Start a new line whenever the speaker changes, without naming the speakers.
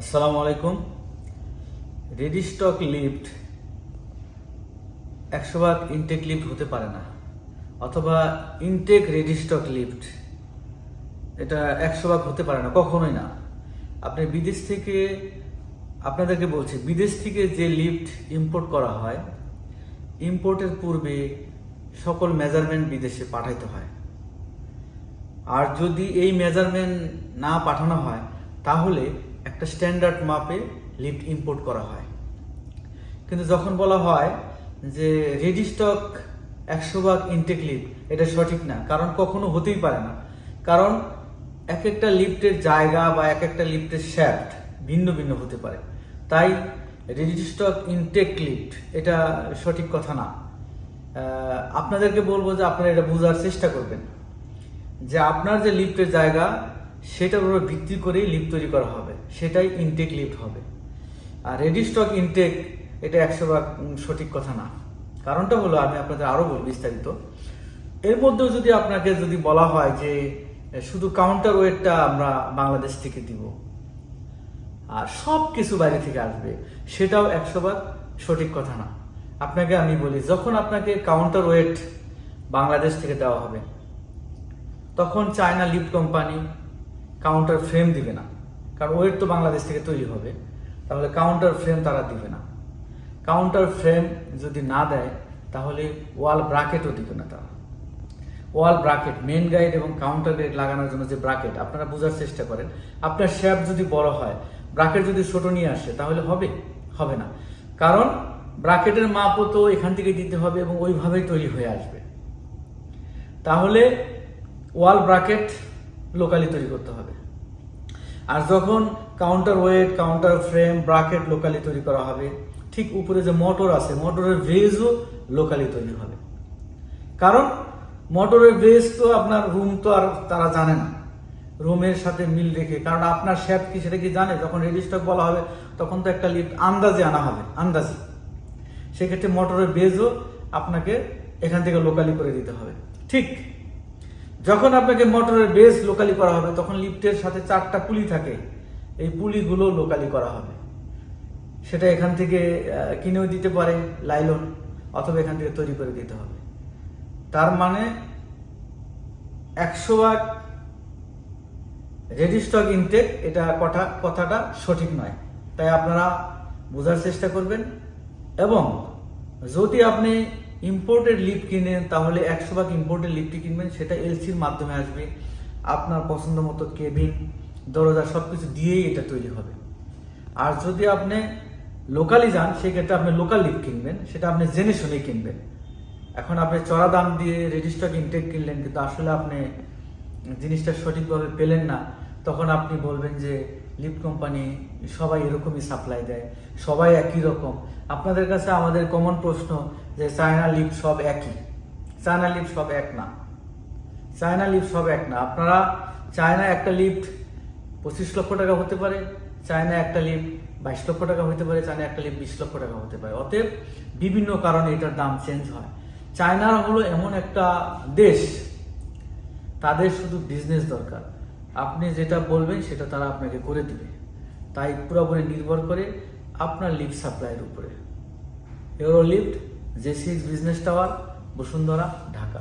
আসসালামু আলাইকুম। Ready stock lift একশো ভাগ ইনটেক লিফট হতে পারে না, অথবা ইনটেক রেডি স্টক লিফট এটা একশো ভাগ হতে পারে না, কখনোই না। আপনি বিদেশ থেকে, আপনাদেরকে বলছি, বিদেশ থেকে যে লিফট ইম্পোর্ট করা হয় ইম্পোর্টের পূর্বে সকল মেজারমেন্ট বিদেশে পাঠাইতে হয়। আর যদি এই মেজারমেন্ট না পাঠানো হয়, তাহলে একটা স্ট্যান্ডার্ড মাপে লিফট ইম্পোর্ট করা হয়। কিন্তু যখন বলা হয় যে রেডি স্টক একশো ভাগ ইনটেক লিফট এটা সঠিক না, কারণ কখনো হতেই পারে না। কারণ এক একটা লিফটের জায়গা বা এক একটা লিফটের শ্যাফট ভিন্ন ভিন্ন হতে পারে। তাই রেডি স্টক ইনটেক লিফট এটা সঠিক কথা না। আপনাদেরকে বলব যে আপনারা এটা বোঝার চেষ্টা করবেন যে আপনার যে লিফটের জায়গা সেটার উপর ভিত্তি করেই লিফট তৈরি করা হবে। সেটাই ইনটেক লিফট হবে। আর রেডি স্টক ইনটেক এটা একশো ভাগ সঠিক কথা না। কারণটা হলো, আমি আপনাদের আরও বলব বিস্তারিত। এর মধ্যেও যদি আপনাকে যদি বলা হয় যে, শুধু কাউন্টার ওয়েটটা আমরা বাংলাদেশ থেকে দিব, আর সব কিছু বাইরে থেকে আসবে, সেটাও একশো ভাগ সঠিক কথা না। আপনাকে আমি বলি, যখন আপনাকে কাউন্টার ওয়েট বাংলাদেশ থেকে দেওয়া হবে, তখন China lift company counter frame দিবে না। কারণ ওয়েট তো বাংলাদেশ থেকে তৈরি হবে, তাহলে কাউন্টার ফ্রেম তারা দিবে না। কাউন্টার ফ্রেম যদি না দেয়, তাহলে ওয়াল ব্রাকেটও দিবে না তারা। ওয়াল ব্রাকেট মেন গাইড এবং কাউন্টার গাইড লাগানোর জন্য যে ব্রাকেট আপনারা বোঝার চেষ্টা করেন। আপনার শ্যাপ যদি বড় হয় ব্রাকেট যদি ছোট নিয়ে আসে, তাহলে হবে? হবে না। কারণ ব্রাকেটের মাপও তো এখান থেকে দিতে হবে এবং ওইভাবেই তৈরি হয়ে আসবে। তাহলে ওয়াল ব্রাকেট লোকালি তৈরি করতে হবে। আর যখন counter weight counter frame bracket locally তৈরি করা হবে, ঠিক উপরে যে মোটর আছে মোটরের ভেজও লোকালি তৈরি হবে। কারণ মোটরের ভেজ তো আপনার রুম তো আর তারা জানে না। রুমের সাথে মিল রেখে, কারণ আপনার শেপ কি সেটা কি জানে? যখন রেডি স্টক বলা হবে, তখন তো একটা লিফট আন্দাজে আনা হবে, আন্দাজে। সেক্ষেত্রে মোটরের বেজও আপনাকে এখান থেকে লোকালি করে দিতে হবে। ঠিক। যখন আপনাকে মোটরের বেস লোকালি করা হবে, তখন লিফটের সাথে চারটা পুলি থাকে। এই পুলিগুলো লোকালি করা হবে। সেটা এখান থেকে কিনেও দিতে পারে লাইলন, অথবা এখান থেকে তৈরি করে দিতে হবে। তার মানে একশো ভাগ রেডি স্টক ইনটেক এটা কথা, কথাটা সঠিক নয়। তাই আপনারা বোঝার চেষ্টা করবেন। এবং যদি আপনি ইম্পোর্টেড লিফট কিনেন, তাহলে একশো ভাগ ইম্পোর্টেড লিফটটি কিনবেন, সেটা এলসির মাধ্যমে আসবে। আপনার পছন্দ মতো কেবিন, দরজা সব কিছু দিয়েই এটা তৈরি হবে। আর যদি আপনি লোকালি যান, সেক্ষেত্রে আপনি লোকাল লিফট কিনবেন, সেটা আপনি জেনে শুনে কিনবেন। এখন আপনি চড়া দাম দিয়ে রেজিস্টার ইনটেক কিনলেন, কিন্তু আসলে আপনি জিনিসটা সঠিকভাবে পেলেন না, তখন আপনি বলবেন যে লিফট কোম্পানি সবাই এরকমই সাপ্লাই দেয়, সবাই একই রকম। আপনাদের কাছে আমাদের কমন প্রশ্ন যে চায়না লিফট সব একই? চায়না লিফট সব এক না। চায়না লিফট সব এক না। আপনারা চায়না একটা লিফট পঁচিশ লক্ষ টাকা হতে পারে, চায়না একটা লিফট বাইশ লক্ষ টাকা হতে পারে, চায়না একটা লিফট বিশ লক্ষ টাকা হতে পারে। অতএব বিভিন্ন কারণে এটার দাম চেঞ্জ হয়। চায়না হলো এমন একটা দেশ, তাদের শুধু বিজনেস দরকার। আপনি যেটা বলবেন সেটা তারা আপনাকে করে দিবে। তাই পুরোপুরি নির্ভর করে আপনার লিফট সাপ্লাইয়ের উপরে। Aero lift J six business tower Bashundhara, Dhaka.